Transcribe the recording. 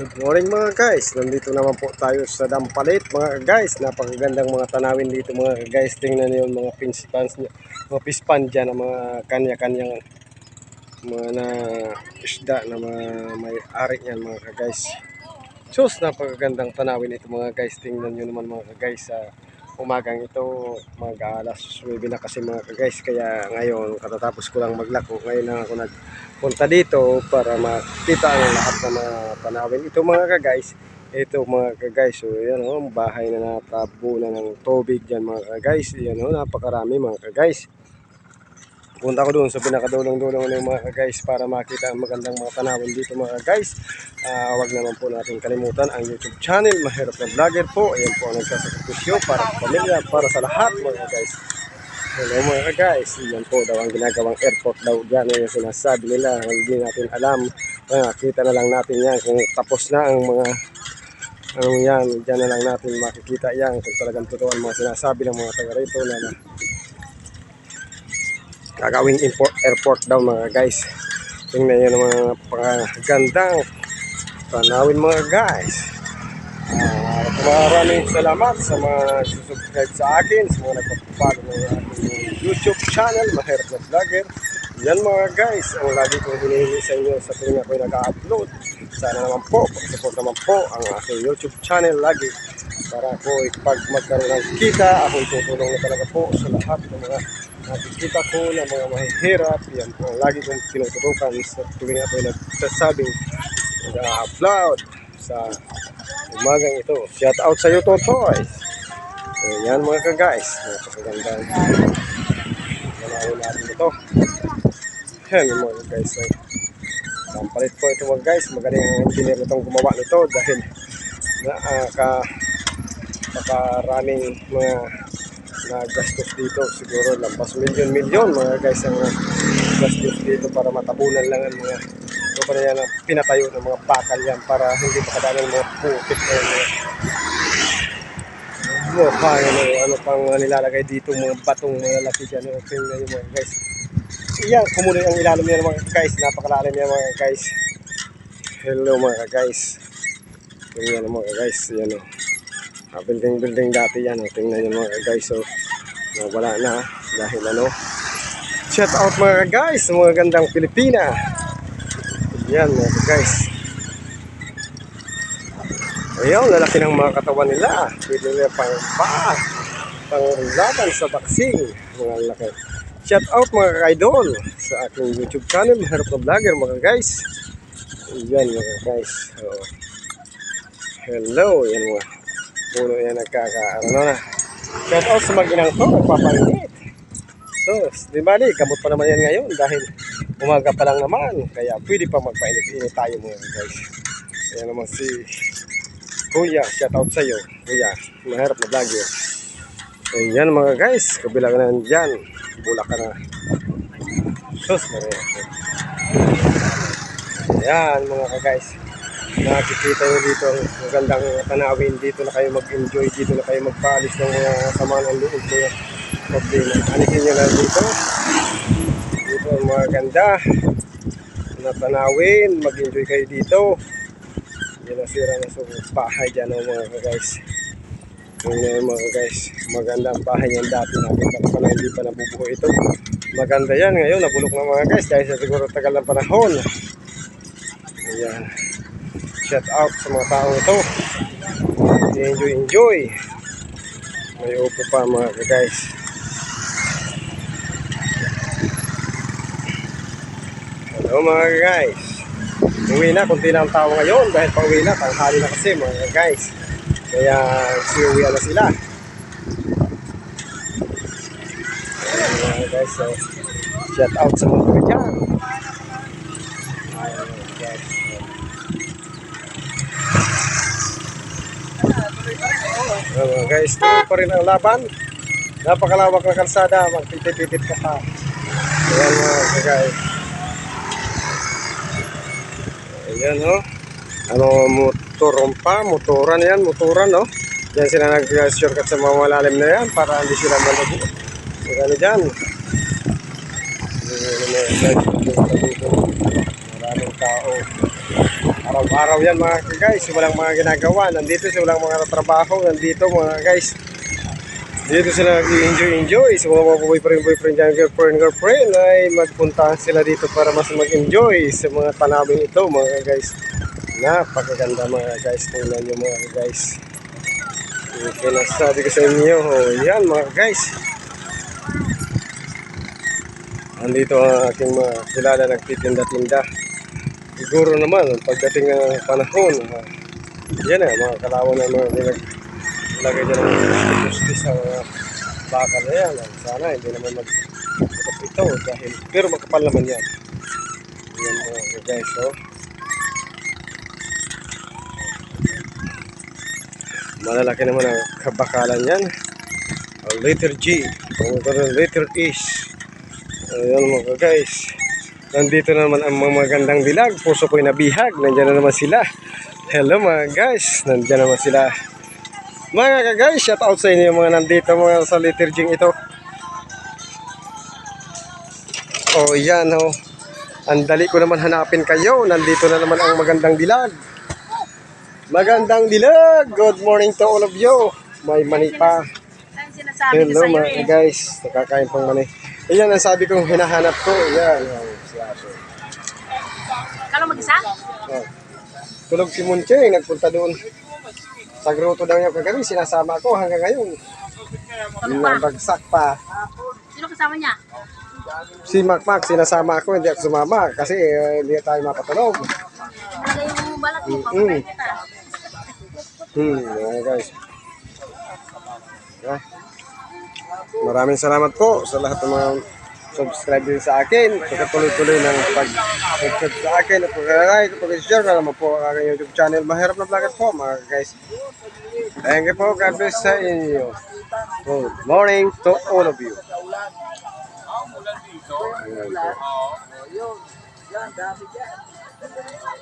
Good morning mga guys. Nandito naman po tayo sa Dampalit mga guys. Napakagandang mga tanawin dito mga guys. Tingnan niyo yung mga pinspans niya. Mga pispan dyan na mga kanya-kanyang mga na isda na mga may ari niyan mga guys. Sus, napakagandang tanawin ito mga guys. Tingnan niyo naman mga guys sa umagang ito mag alas 9 na kasi mga guys kaya ngayon katatapos ko lang maglako. Ngayon lang ako nagpunta dito para makita ang lahat ng mga tanawin ito mga guys ito mga guys so yan oh bahay na natabo na ng tubig dyan mga guys yan oh napakarami mga guys punta ko doon sa pinakadulong-dulong ng mga guys para makita ang magandang mga tanawin dito mga guys. Ah, wag naman po natin kalimutan ang YouTube channel, Mahirap na Vlogger po. Ayan po ang nagsasakripisyo para sa pamilya, para sa lahat mga guys. Hello mga guys, yan po daw ang ginagawang airport daw dyan yung sinasabi nila. Hindi natin alam. Ah, kita na lang natin yan kung tapos na ang mga ano yan, dyan na lang natin makikita yan kung talagang totoo ang mga sinasabi ng mga taga rito na, na gagawing import airport daw mga guys. Tingnan nyo mga pagandang tanawin mga guys. Uh, maraming salamat sa mga subscribe sa akin sa mga nagpapalo ng youtube channel mahirap na vlogger. Yan mga guys ang lagi kong hinihingi sa inyo sa tuwing ako'y nag-upload. Sana naman po pag-support naman po ang aking youtube channel lagi para po pag magkaroon ng kita ako'y tutulong na talaga po sa lahat ng mga nakikita ko na mga mahihirap yan po ang lagi kong tinututukan sa tuwing ako'y nagsasabing nag-upload sa umagang ito. Shout out sa iyo Totoy yan mga ka-guys. Napakagandang manawin natin ito. Yan yung mga guys so, Pampalit po ito mga guys. Magaling ang engineer nitong gumawa nito dahil nakaka napakaraming mga nagastos dito siguro lampas milyon-milyon mga guys ang gastos dito para matabunan lang ang mga ito pa na yan ang pinatayo ng mga bakal yan para hindi makadala ng mga putik na mga mukha yan ano, ano pang nilalagay dito mga batong malalaki dyan ano, tingnan yung mga guys yan kumuloy ang ilalim yan mga guys napakalalim yan mga guys hello mga guys tingnan mga guys yan o Ah, building building dati yan. Oh. Tingnan nyo mga guys. So, wala na dahil ano. Shout out mga guys. Mga gandang Pilipina. Yan mga guys. Ayun, lalaki ng mga katawan nila. Pwede nila pang paa. Pang laban sa boxing. Mga laki. Shout out mga idol sa aking YouTube channel. Maharap na vlogger mga guys. Yan mga guys. So, hello. Yan mga puno yan nagkaka ano na shout out sa mag-inang to nagpapainit so di ba gamot pa naman yan ngayon dahil umaga pa lang naman. Kaya pwede pa magpainit-init tayo mga guys. Kaya naman si kuya. Shout out sa iyo kuya. Maharap na vlog yun. Ayan mga guys. Kabilang na dyan bulak ka na. Sus maria. Ayan mga guys nakikita nyo dito ang magandang tanawin. Dito na kayo mag-enjoy dito na kayo magpaalis ng mga sama ng loob mga problema. Anisin nyo na dito. Dito ang mga na tanawin. Mag-enjoy kayo dito. Yan ang sira na sa bahay dyan oh, mga guys. Yun mga guys. Maganda ang bahay yan dati. Nakita ko na hindi pa nabubuo ito. Maganda yan. Ngayon nabulok na mga guys dahil sa siguro tagal ng panahon. Ayan shout out sa mga taong ito. Enjoy enjoy. May upo pa mga guys. Hello mga guys. Uwi na kunti na ang tao ngayon dahil pa uwi na tanghali na kasi mga guys. Kaya siuwi na sila. Guys so, shout out sa mga dyan. Ayan, mga guys Mga guys, tuloy pa rin ang laban. Napakalawak na kalsada, magpitit-pitit ka pa. Ayan mga guys. Ayan o. Oh. Ano, motoron pa, motoran yan, motoran no. Diyan sila nag-shortcut sa mga malalim na yan para hindi sila malago. Magano dyan. Maraming tao. Araw-araw yan mga guys, walang mga ginagawa. Nandito sila mga trabaho. Nandito mga guys. Dito sila nag-enjoy-enjoy. So mga boyfriend, boyfriend dyan, girlfriend, girlfriend ay magpuntahan sila dito para mas mag-enjoy sa mga tanawin ito mga guys. Napakaganda mga guys. Tingnan nyo mga guys. Yung Pinasabi ko sa inyo. Oh, yan mga guys. Andito ang aking mga kilala nagtitinda-tinda. Siguro naman, pagdating ng panahon, uh, yan na, mga kalawan na mga nilag, nilagay dyan ng gusti sa mga baka na yan. Sana hindi naman mag ito dahil, pero makapal naman yan. Yan mga guys, oh. Malalaki naman ang kabakalan yan. Letter G, letter H. Ayan mga guys. Nandito na naman ang mga magandang dilag. Puso ko'y nabihag. Nandiyan na naman sila. Hello mga guys. Nandiyan naman sila. Mga guys, shout out sa inyo yung mga nandito mga sa letter G ito. Oh, yan oh. Ang dali ko naman hanapin kayo. Nandito na naman ang magandang dilag. Magandang dilag. Good morning to all of you. May mani pa. Hello mga eh. guys. Nakakain pang mani. Ayan ang sabi kong hinahanap ko. Ayan. Ayan. Aso. Kala mag-isa? Oh. Tulog si Muncheng, nagpunta doon. Sa gruto daw niya kagabi, sinasama ko hanggang ngayon. Ano pa? Nabagsak pa. Sino kasama niya? Si Macmac, sinasama ako, hindi ako sumama kasi eh, hindi tayo mapatulog. Nalagay yung balat mo. Mm. Kita. Hmm, mga guys. Ah. Maraming salamat po sa lahat ng mga subscribe sa akin. Pagkatuloy-tuloy ng pag-subscribe sa akin at pag-like, pag-share na naman po ang aking YouTube channel. Mahirap na vlogger po mga guys. Thank you po. God bless sa inyo. Good morning to all of you. Ayan po.